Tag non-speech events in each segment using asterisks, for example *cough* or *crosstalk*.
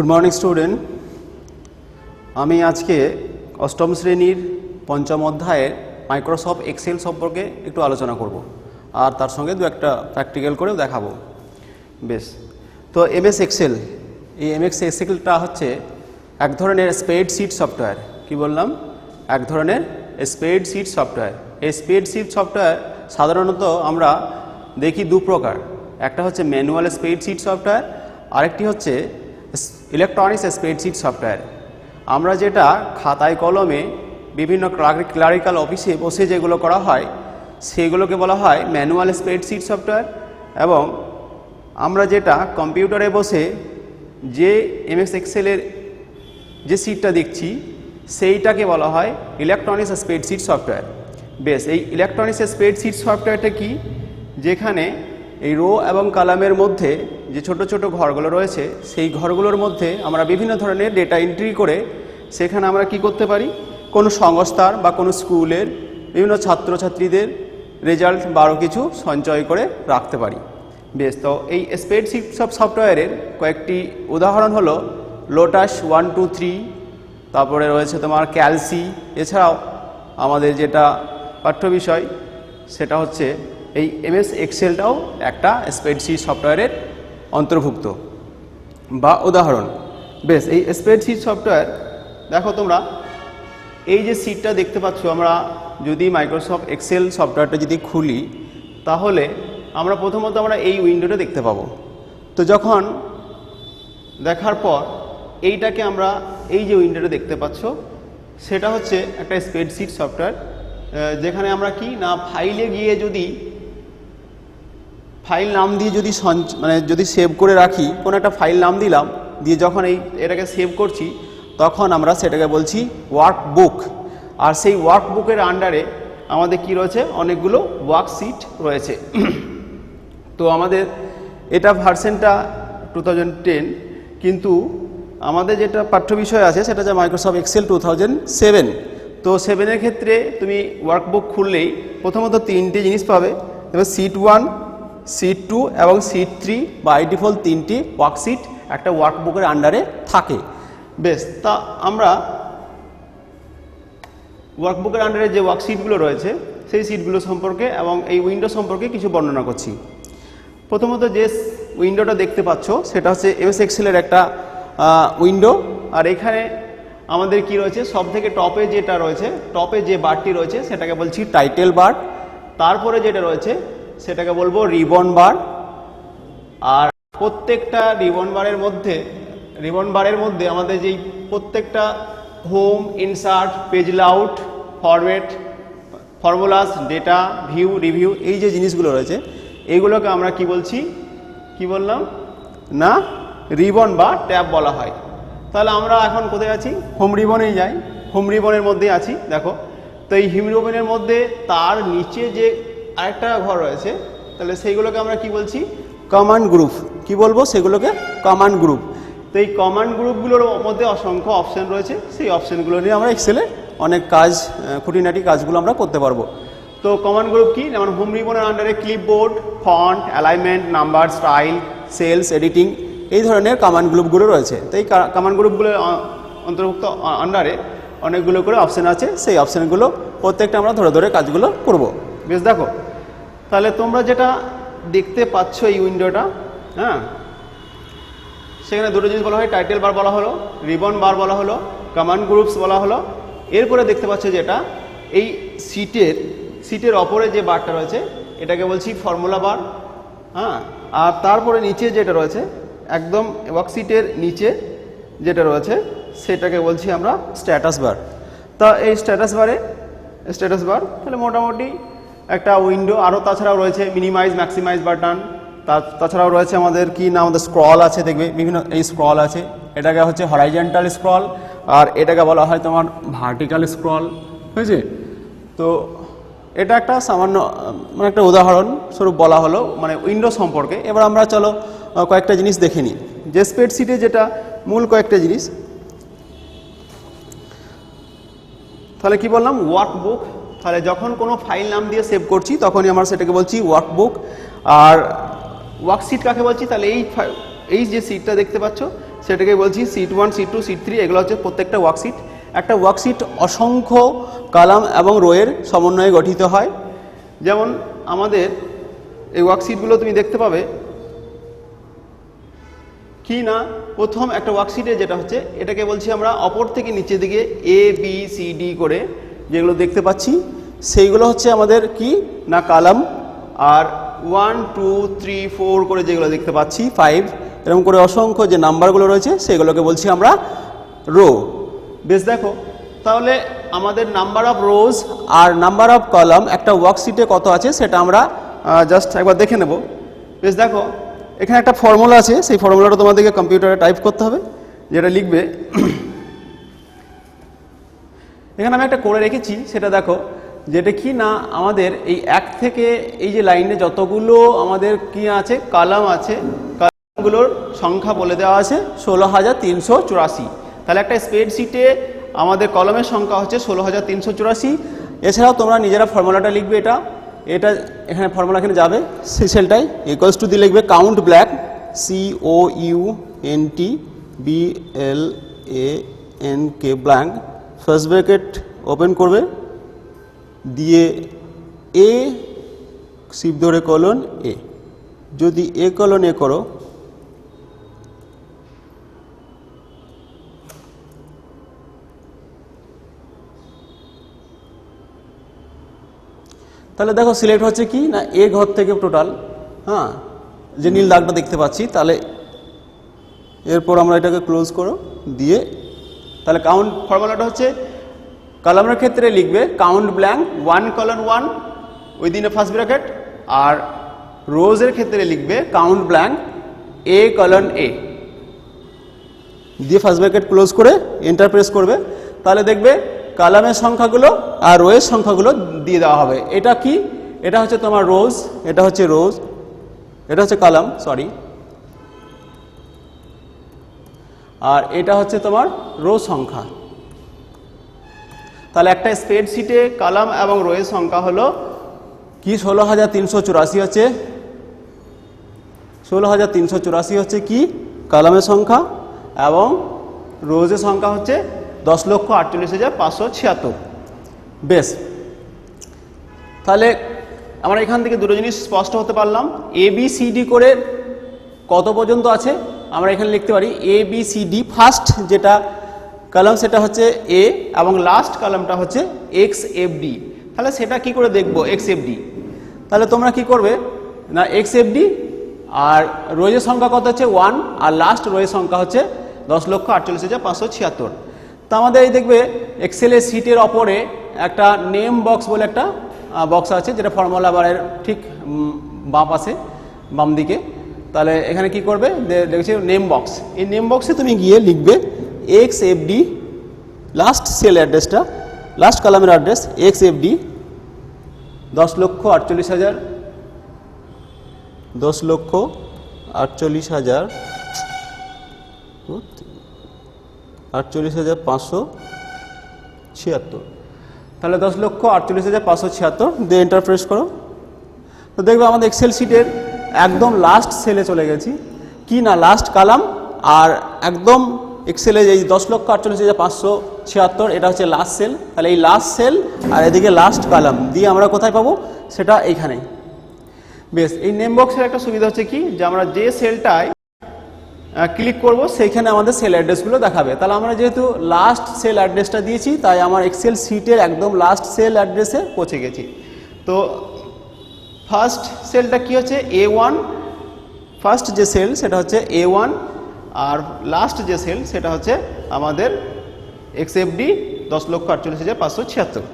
Good morning student আমি আজকে অষ্টম শ্রেণির পঞ্চম অধ্যায়ের মাইক্রোসফট এক্সেল সম্পর্কে একটু আলোচনা করব। আর তার সঙ্গে দু একটা প্র্যাকটিক্যাল করেও দেখাবো। বেশ। তো এমএস এক্সেল এই এমএক্স এক্সেলটা হচ্ছে এক ধরনের স্প্রেডশিট সফটওয়্যার কি বললাম? এক ধরনের স্প্রেডশিট সফটওয়্যার এই স্প্রেডশিট সফটওয়্যার সাধারণত আমরা দেখি দু প্রকার। একটা হচ্ছে ম্যানুয়াল স্প্রেডশিট সফটওয়্যার আরেকটি হচ্ছে ইলেকট্রনিক্স স্প্রেডশিট সফটওয়্যার আমরা যেটা খাতায় কলমে বিভিন্ন ক্লারিক্যাল অফিসে বসে যেগুলো করা হয়, সেগুলোকে বলা হয় ম্যানুয়াল স্প্রেডশিট সফটওয়্যার এবং আমরা যেটা কম্পিউটারে বসে যে এমএস এক্সেলের যে সিটটা দেখছি, সেইটাকে বলা হয় ইলেকট্রনিক্স স্প্রেডশিট সফটওয়্যার বেশ, এই ইলেকট্রনিক্স স্প্রেডশিট সফটওয়্যারটা কি? যেখানে এই রো এবং কালামের মধ্যে যে ছোট ছোট ঘরগুলো রয়েছে, সেই ঘরগুলোর মধ্যে আমরা বিভিন্ন ধরনের ডেটা এন্ট্রি করে সেখানে আমরা কি করতে পারি? কোনো সংস্থার বা কোনো স্কুলের বিভিন্ন ছাত্রছাত্রীদের রেজাল্ট বারো কিছু সঞ্চয় করে রাখতে পারি। বেশ, তো এই স্প্রেডশিট সব সফটওয়্যারের কয়েকটি উদাহরণ হলো লোটাস ওয়ান টু থ্রি তারপরে রয়েছে তোমার ক্যালসি এছাড়াও আমাদের যেটা পাঠ্য বিষয়, সেটা হচ্ছে এই এমএস এক্সেলটাও একটা স্প্রেডশিট সফটওয়্যারের অন্তর্ভুক্ত। বা উদাহরণ, বেশ, এই স্প্রেডশিট সফটওয়্যার দেখো তোমরা, এই যে সিটটা দেখতে পাচ্ছ, আমরা যদি মাইক্রোসফট এক্সেল সফটওয়্যারটা যদি খুলি, তাহলে আমরা প্রথমত আমরা এই উইন্ডোটা দেখতে পাবো। তো যখন দেখার পর এইটাকে আমরা এই যে উইন্ডোটা দেখতে পাচ্ছ, সেটা হচ্ছে একটা স্প্রেডশিট সফটওয়্যার যেখানে আমরা কি, না ফাইলে গিয়ে যদি ফাইল নাম দিয়ে যদি সঞ্চ মানে যদি সেভ করে রাখি, কোনো একটা ফাইল নাম দিলাম, দিয়ে যখন এই, এটাকে সেভ করছি, তখন আমরা সেটাকে বলছি ওয়ার্কবুক আর সেই ওয়ার্কবুকের আন্ডারে আমাদের কি রয়েছে? অনেকগুলো ওয়ার্কশিট রয়েছে। *clears throat* তো আমাদের এটা ভার্সেনটা টু কিন্তু আমাদের যেটা পাঠ্য বিষয় আছে, সেটা হচ্ছে মাইক্রোসফট এক্সেল টু তো সেভেনের ক্ষেত্রে তুমি ওয়ার্কবুক খুললেই প্রথমত তিনটে জিনিস পাবে, এবার সিট ওয়ান সিট টু এবং sheet three by default তিনটি ওয়ার্কশিট একটা ওয়ার্কবুকের আন্ডারে থাকে। বেশ, তা আমরা ওয়ার্কবুকের আন্ডারে যে ওয়ার্কশিটগুলো রয়েছে, সেই সিটগুলো সম্পর্কে এবং এই উইন্ডো সম্পর্কে কিছু বর্ণনা করছি। প্রথমত যে উইন্ডোটা দেখতে পাচ্ছ, সেটা হচ্ছে এমএস এক্সেলের একটা উইন্ডো আর এখানে আমাদের কি রয়েছে সব থেকে টপে যেটা রয়েছে টপে যে বারটি রয়েছে, সেটাকে বলছি টাইটেল বার তারপরে যেটা রয়েছে সেটাকে বলব রিবন বার। আর প্রত্যেকটা রিবন বারের মধ্যে, রিবন বারের মধ্যে আমাদের যেই প্রত্যেকটা home insert page layout format formulas data view review এই যে জিনিসগুলো রয়েছে, এইগুলোকে আমরা কি বলছি? কি বললাম? না, রিবন বা ট্যাব বলা হয়। তাহলে আমরা এখন কোথায় আছি? হোম রিবনেই যাই। হোম রিবনের মধ্যেই আছি, দেখো। তো এই হিম রিবনের মধ্যে তার নিচে যে আরেকটা ঘর রয়েছে। তাহলে সেইগুলোকে আমরা কি বলছি? কমান্ড গ্রুপ কি বলব? সেগুলোকে কমান্ড গ্রুপ তো এই কমান্ড গ্রুপগুলোর মধ্যে অসংখ্য অপশান রয়েছে। সেই অপশানগুলো নিয়ে আমরা এক্সেলে অনেক কাজ খুঁটিনাটি কাজগুলো আমরা করতে পারব। তো কমান্ড গ্রুপ কি? যেমন হোম রিবনের আন্ডারে clipboard font alignment number style cells editing এই ধরনের কমান্ড গ্রুপগুলো রয়েছে। তো এই কমান্ড গ্রুপগুলোর অন্তর্ভুক্ত আন্ডারে অনেকগুলো করে অপশান আছে। সেই অপশানগুলো প্রত্যেকটা আমরা ধরে ধরে কাজগুলো করব। বেশ, দেখো। তাহলে তোমরা যেটা দেখতে পাচ্ছ এই উইন্ডোটা হ্যাঁ সেখানে দুটো জিনিস বলা হয়, টাইটেল বার বলা হলো, রিবন বার বলা হলো, কমান্ড গ্রুপস বলা হলো। এরপরে দেখতে পাচ্ছ যেটা, এই সিটের সিটের অপরে যে বারটা রয়েছে, এটাকে বলছি ফর্মুলা বার হ্যাঁ আর তারপরে নিচে যেটা রয়েছে, একদম ওয়ার্কশিটের নিচে যেটা রয়েছে, সেটাকে বলছি আমরা স্ট্যাটাস বার। তা এই স্ট্যাটাস বারে, স্ট্যাটাস বার, তাহলে মোটামুটি একটা উইন্ডো আরও তাছাড়াও রয়েছে মিনিমাইজ ম্যাক্সিমাইজ বাটন তাছাড়াও রয়েছে আমাদের কি না, আমাদের স্ক্রল আছে, দেখবে বিভিন্ন এই স্ক্রল আছে। এটাকে হচ্ছে হরাইজেন্টাল স্ক্রল আর এটাকে বলা হয় তোমার ভার্টিক্যাল স্ক্রল হয়েছে? তো এটা একটা সামান্য মানে একটা উদাহরণ স্বরূপ বলা হলো মানে উইন্ডো সম্পর্কে। এবার আমরা চলো কয়েকটা জিনিস দেখে নিই। যে স্প্রেডশিটে যেটা মূল কয়েকটা জিনিস, তাহলে কি বললাম? ওয়ার্কবুক তাহলে যখন কোনো ফাইল নাম দিয়ে সেভ করছি, তখনই আমরা সেটাকে বলছি ওয়ার্কবুক আর ওয়ার্কশিট কাকে বলছি? তাহলে এই এই যে সিটটা দেখতে পাচ্ছ, সেটাকে বলছি sheet one sheet two sheet three এগুলো হচ্ছে প্রত্যেকটা ওয়ার্কশিট একটা ওয়ার্কশিট অসংখ্য কালাম এবং রোয়ের সমন্বয়ে গঠিত হয়। যেমন আমাদের এই ওয়ার্কশিটগুলো তুমি দেখতে পাবে। কি না? প্রথম একটা ওয়ার্কশিটে যেটা হচ্ছে, এটাকে বলছি আমরা অপর থেকে নিচে দিকে এ বি সি ডি করে যেগুলো দেখতে পাচ্ছি, সেইগুলো হচ্ছে আমাদের কি? না কালাম। আর ওয়ান টু থ্রি ফোর করে যেগুলো দেখতে পাচ্ছি ফাইভ এরকম করে অসংখ্য যে নাম্বারগুলো রয়েছে, সেগুলোকে বলছি আমরা রো বেশ, দেখো, তাহলে আমাদের নাম্বার অফ রোজ আর নাম্বার অফ কলাম একটা ওয়ার্কশিটে কত আছে সেটা আমরা জাস্ট একবার দেখে নেব। বেশ, দেখো, এখানে একটা ফর্মুলা আছে, সেই ফর্মুলাটা তোমাদেরকে কম্পিউটারে টাইপ করতে হবে, যেটা লিখবে এখানে আমি একটা করে রেখেছি, সেটা দেখো, যেটা কি না আমাদের এই এক থেকে এই যে লাইনে যতগুলো আমাদের কি আছে, কালাম আছে, কালামগুলোর সংখ্যা বলে দেওয়া আছে ষোলো হাজার তিনশো চুরাশি। তাহলে একটা স্প্রেডশিটে আমাদের কলমের সংখ্যা হচ্ছে ষোলো হাজার তিনশো চুরাশি। এছাড়াও তোমরা নিজেরা ফর্মুলাটা লিখবে এটা এটা এখানে ফর্মুলা এখানে যাবে সেই সেলটাই ইকুয়ালস টু দিয়ে লিখবে count blank C O U N T B L A N K blank first bracket open করবে, দিয়ে এ শিব ধরে কলন এ যদি এ কলন এ করো, তাহলে দেখো সিলেক্ট হচ্ছে কি না এ ঘর থেকে টোটাল হ্যাঁ যে নীল দাগটা দেখতে পাচ্ছি, তাহলে এরপর আমরা এটাকে ক্লোজ করো, দিয়ে তাহলে কাউন্ট ফর্মুলাটা হচ্ছে, কলামের ক্ষেত্রে লিখবে count blank one colon one within A first bracket আর রোজের ক্ষেত্রে লিখবে count blank A colon A দিয়ে ফার্স্ট ব্র্যাকেট ক্লোজ করে এন্টার প্রেস করবে। তাহলে দেখবে কালামের সংখ্যাগুলো আর রোয়ের সংখ্যাগুলো দিয়ে দেওয়া হবে। এটা কি? এটা হচ্ছে তোমার রোজ এটা হচ্ছে রোজ এটা হচ্ছে কালাম সরি আর এটা হচ্ছে তোমার রো সংখ্যা। তাহলে একটা স্প্রেডশিটে কালাম এবং রোয়ের সংখ্যা হলো কি? ষোলো হাজার তিনশো চুরাশি হচ্ছে। ষোলো হাজার তিনশো চুরাশি হচ্ছে কি? কালামের সংখ্যা এবং রোজের সংখ্যা হচ্ছে দশ লক্ষ আটচল্লিশ হাজার পাঁচশো ছিয়াত্তর। বেশ। তাহলে আমরা এখান থেকে দুটো জিনিস স্পষ্ট হতে পারলাম। এ বি সি ডি করে কত পর্যন্ত আছে? আমরা এখানে লিখতে পারি A B C D first যেটা কলাম সেটা হচ্ছে এ এবং লাস্ট কলামটা হচ্ছে এক্স এফ ডি তাহলে সেটা কি করে দেখব? এক্স এফ ডি তাহলে তোমরা কি করবে? না এক্স এফ ডি আর রোজের সংখ্যা কত হচ্ছে? ওয়ান আর লাস্ট রোজের সংখ্যা হচ্ছে দশ লক্ষ আটচল্লিশ হাজার পাঁচশো ছিয়াত্তর। তো আমাদের এই দেখবে এক্সেলের সিটের ওপরে একটা নেম বক্স বলে একটা বক্স আছে, যেটা ফর্মুলা বারের ঠিক বাম পাশে, বাম দিকে। তাহলে এখানে কি করবে? দেখছি নেম বক্স এই নেম বক্সে তুমি গিয়ে লিখবে X F D last cell অ্যাড্রেসটা লাস্ট কলামের অ্যাড্রেস এক্স এফ ডি দশ লক্ষ আটচল্লিশ হাজার, দশ লক্ষ আটচল্লিশ হাজার আটচল্লিশ হাজার পাঁচশো ছিয়াত্তর। তাহলে দশ লক্ষ আটচল্লিশ হাজার পাঁচশো ছিয়াত্তর। দিয়ে এন্টার প্রেস করো। তো দেখবে আমাদের এক্সেল শিটের একদম লাস্ট সেলে চলে গেছি। কি না লাস্ট কালাম? আর একদম এক্সেলে এই দশ লক্ষ আটচল্লিশ হাজার পাঁচশো ছিয়াত্তর, এটা হচ্ছে লাস্ট সেল তাহলে এই লাস্ট সেল আর এদিকে লাস্ট কালাম দিয়ে আমরা কোথায় পাবো? সেটা এইখানেই বেশ, এই নেম বক্সের একটা সুবিধা হচ্ছে কি? যে আমরা যে সেলটায় ক্লিক করব, সেইখানে আমাদের সেল অ্যাড্রেসগুলো দেখাবে। তাহলে আমরা যেহেতু লাস্ট সেল অ্যাড্রেসটা দিয়েছি, তাই আমার এক্সেল সিটের একদম লাস্ট সেল অ্যাড্রেসে পৌঁছে গেছি। তো ফার্স্ট সেলটা কি হচ্ছে? এ ওয়ান ফার্স্ট যে সেল, সেটা হচ্ছে এ ওয়ান আর লাস্ট যে সেল, সেটা হচ্ছে আমাদের এক্সএফডি দশ লক্ষ আটচল্লিশ হাজার পাঁচশো ছিয়াত্তর।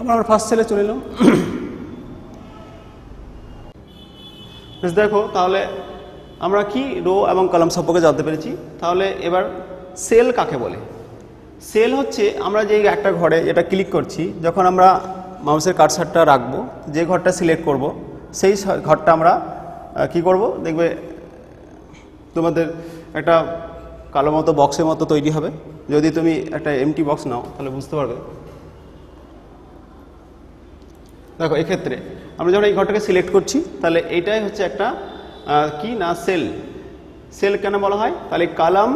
আমরা আমরা ফার্স্ট সেলে চলে এলাম। দেখো, তাহলে আমরা কি রো এবং কলাম সম্পর্কে জানতে পেরেছি। তাহলে এবার সেল কাকে বলে? সেল হচ্ছে আমরা যে একটা ঘরে এটা ক্লিক করছি, যখন আমরা মাউসের কাটসারটা রাখব, যে ঘরটা সিলেক্ট করব, সেই ঘরটা আমরা কি করব? দেখবে তোমাদের একটা কালো মতো বক্সের মতো তৈরি হবে। যদি তুমি একটা এমটি বক্স নাও, তাহলে বুঝতে পারবে। দেখো, এক্ষেত্রে আমরা যখন এই ঘরটাকে সিলেক্ট করছি, তাহলে এইটাই হচ্ছে একটা কি না, সেল। সেল কেন বলা হয়? তাহলে কালাম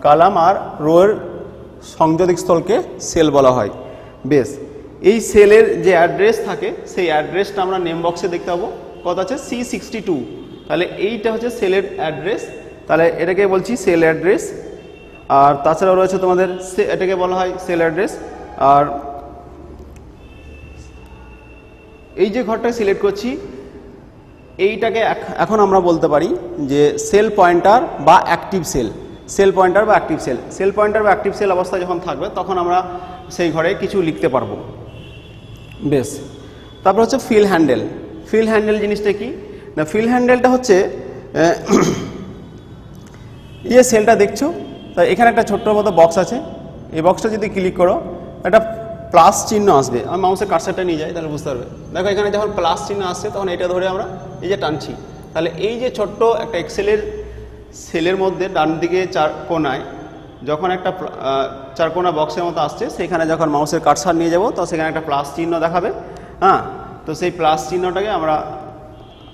কালাম আর রোয়ের সংযোজিক স্থলকে সেল বলা হয়। বেশ, এই সেলের যে অ্যাড্রেস থাকে, সেই অ্যাড্রেসটা আমরা নেম বক্সে দেখতে পাবো। কত আছে সি সিক্সটি টু তাহলে এইটা হচ্ছে সেলের অ্যাড্রেস। তাহলে এটাকে বলছি সেল অ্যাড্রেস। আর তাছাড়াও রয়েছে তোমাদের সে- এটাকে বলা হয় সেল অ্যাড্রেস। আর এই যে ঘরটা সিলেক্ট করছি, এইটাকে এখন আমরা বলতে পারি যে সেল পয়েন্টার বা অ্যাক্টিভ সেল। সেল পয়েন্টার বা অ্যাক্টিভ সেল। সেল পয়েন্টার বা অ্যাক্টিভ সেল অবস্থা যখন থাকবে তখন আমরা সেই ঘরে কিছু লিখতে পারব। বেশ। তারপর হচ্ছে ফিল হ্যান্ডেল ফিল হ্যান্ডেল জিনিসটা কি? না ফিল হ্যান্ডেলটা হচ্ছে আহ, এই যে সেলটা দেখছ? তা এখানে একটা ছোট্ট মতো বক্স আছে। এই বক্সটা যদি ক্লিক করো একটা প্লাস চিহ্ন আসবে। আমি মাউসের কারসারটা নিয়ে যাই তাহলে বুঝতে পারবে। দেখো এখানে যখন প্লাস চিহ্ন আসছে তখন এটা ধরে আমরা এই যে টানছি। তাহলে এই যে ছোট্ট একটা এক্সেলের সেলের মধ্যে ডান দিকে চার কোনায় যখন একটা চারকোনা বক্সের মতো আসছে, সেখানে যখন মাউসের কারসার নিয়ে যাব, তো সেখানে একটা প্লাস চিহ্ন দেখাবে হ্যাঁ? তো সেই প্লাস চিহ্নটাকে আমরা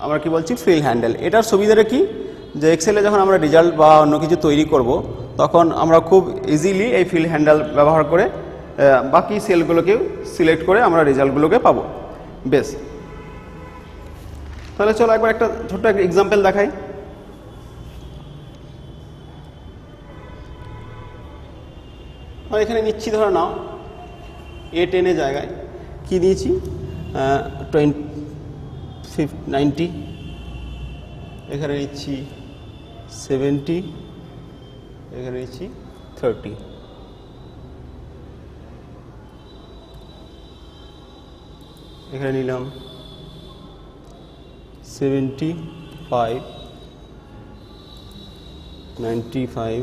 আমরা কি বলছি? Fill handle. এটার সুবিধাটা কি? যে এক্সেলে যখন আমরা রেজাল্ট বা অন্য কিছু তৈরি করব, তখন আমরা খুব ইজিলি এই ফিল হ্যান্ডেল ব্যবহার করে বাকি সেলগুলোকেও সিলেক্ট করে আমরা রেজাল্টগুলোকে পাবো। বেশ। তাহলে চলো একবার একটা ছোট্ট একটা এক্সাম্পল দেখাই। আর এখানে নিচ্ছি, ধরে নাও এ টেনে জায়গায়। কি দিয়েছি? টোয়েন্টি ফিফ এখানে নিচ্ছি সেভেন্টি এখানে নিচ্ছি থার্টি এখানে নিলাম সেভেন্টি ফাইভ নাইনটি ফাইভ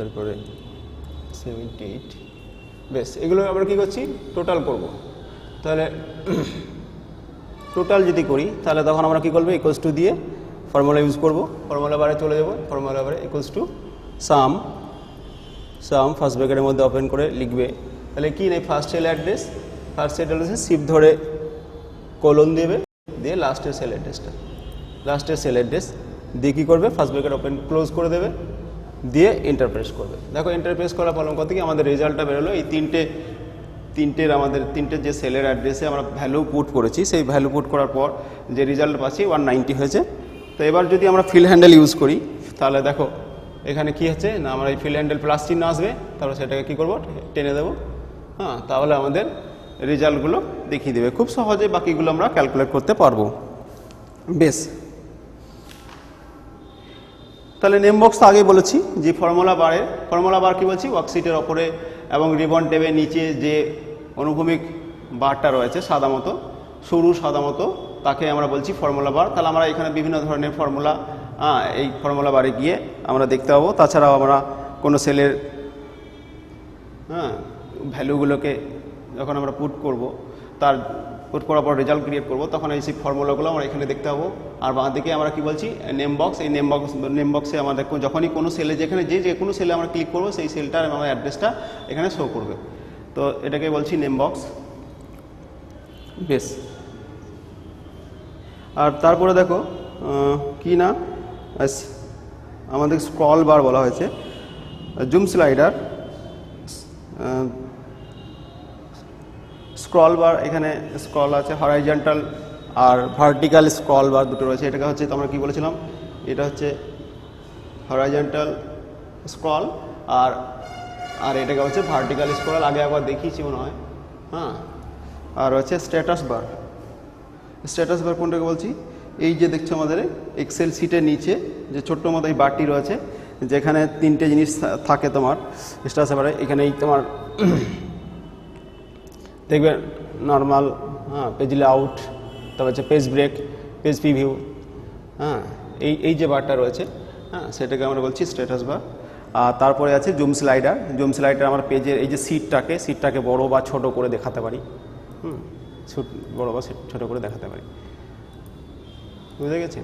তারপরে সেভেন্টি এইট বেশ, এগুলো আমরা কী করছি? টোটাল করব। তাহলে *clears throat* টোটাল যদি করি, তাহলে তখন আমরা কী করব? ইকোয়ালস টু দিয়ে ফর্মুলা ইউজ করব। ফর্মুলা বারে চলে যাব। ফর্মুলা বারে equals to sum sum first ব্র্যাকেটের মধ্যে ওপেন করে লিখবে। তাহলে কি নেই? First cell address first cell অ্যাড্রেসে শিপ ধরে কোলন দেবে। দিয়ে লাস্টের সেল অ্যাড্রেসটা লাস্টের সেল অ্যাড্রেস দিয়ে কী করবে? ফার্স্ট ব্র্যাকেট ওপেন ক্লোজ করে দেবে। দিয়ে ইন্টারপ্রেস করবে। দেখো ইন্টারপ্রেস করার ফলে কত কি আমাদের রেজাল্টটা বেরোলো। এই তিনটে, তিনটের আমাদের, তিনটে যে সেলের অ্যাড্রেসে আমরা ভ্যালু পুট করেছি, সেই ভ্যালু পুট করার পর যে রেজাল্ট পাচ্ছি ওয়ান নাইনটি হয়েছে। তো এবার যদি আমরা ফিল হ্যান্ডেল ইউজ করি, তাহলে দেখো, এখানে কি হচ্ছে? না, আমরা এই ফিল হ্যান্ডেল প্লাস চিহ্ন আসবে, তারপর সেটাকে কী করব? টেনে দেবো। হ্যাঁ তাহলে আমাদের রেজাল্টগুলো দেখিয়ে দেবে। খুব সহজে বাকিগুলো আমরা ক্যালকুলেট করতে পারব। বেশ। তাহলে নেম বক্স তো আগেই বলেছি, যে ফর্মুলা বারের ফর্মুলা বার কি বলছি? ওয়ার্কশিটের ওপরে এবং রিবন টেবের নিচে যে অনুভূমিক বারটা রয়েছে সাদা মতো সরু সাদা মতো তাকে আমরা বলছি ফর্মুলা বার তাহলে আমরা এখানে বিভিন্ন ধরনের ফর্মুলা এই ফর্মুলা বারে গিয়ে আমরা দেখতে পাবো। তাছাড়াও আমরা কোনো সেলের হ্যাঁ ভ্যালুগুলোকে যখন আমরা পুট করব, তার করার পর রেজাল্ট ক্রিয়েট করব। তখন এই সেই ফর্মুলাগুলো আমরা এখানে দেখতে পাবো। আর বাঁ দিকে আমরা কি বলছি? নেম বক্স এই নেম বক্স নেম বক্সে আমাদের যখনই কোনো সেলে যেখানে যে যে কোনো সেলে আমরা ক্লিক করব, সেই সেলটার আমার অ্যাড্রেসটা এখানে শো করবে। তো এটাকে বলছি নেম বক্স বেশ। আর তারপরে দেখো কি না? আমাদের স্ক্রল বার বলা হয়েছে। জুম স্লাইডার স্ক্রল বার এখানে স্ক্রল আছে হরাইজেন্টাল আর ভার্টিক্যাল স্ক্রল বার দুটো রয়েছে। এটাকে হচ্ছে আমরা কি বলেছিলাম? এটা হচ্ছে হরাইজেন্টাল স্ক্রল আর আর এটাকে হচ্ছে ভার্টিক্যাল স্ক্রল আগে একবার দেখিয়েছি মনে হয়। হ্যাঁ। আর হচ্ছে স্ট্যাটাস বার স্ট্যাটাস বার কোনটাকে বলছি? এই যে দেখছ আমাদের এক্সেল সিটের নিচে যে ছোট্ট মতো এই বারটি রয়েছে, যেখানে তিনটে জিনিস থাকে তোমার। স্ট্যাটাস বারে এখানে এই তোমার দেখবে নর্মাল হ্যাঁ পেজ আউট তারপর হচ্ছে পেজ ব্রেক পেজ প্রিভিউ হ্যাঁ এই এই যে বারটা রয়েছে হ্যাঁ সেটাকে আমরা বলছি স্ট্যাটাস বার আর তারপরে আছে জুম স্লাইডার জুম স্লাইডার আমার পেজের এই যে সিটটাকে সিটটাকে বড় বা ছোট করে দেখাতে পারি। হুম বড় বা ছোট করে দেখাতে পারি। বুঝে গেছে?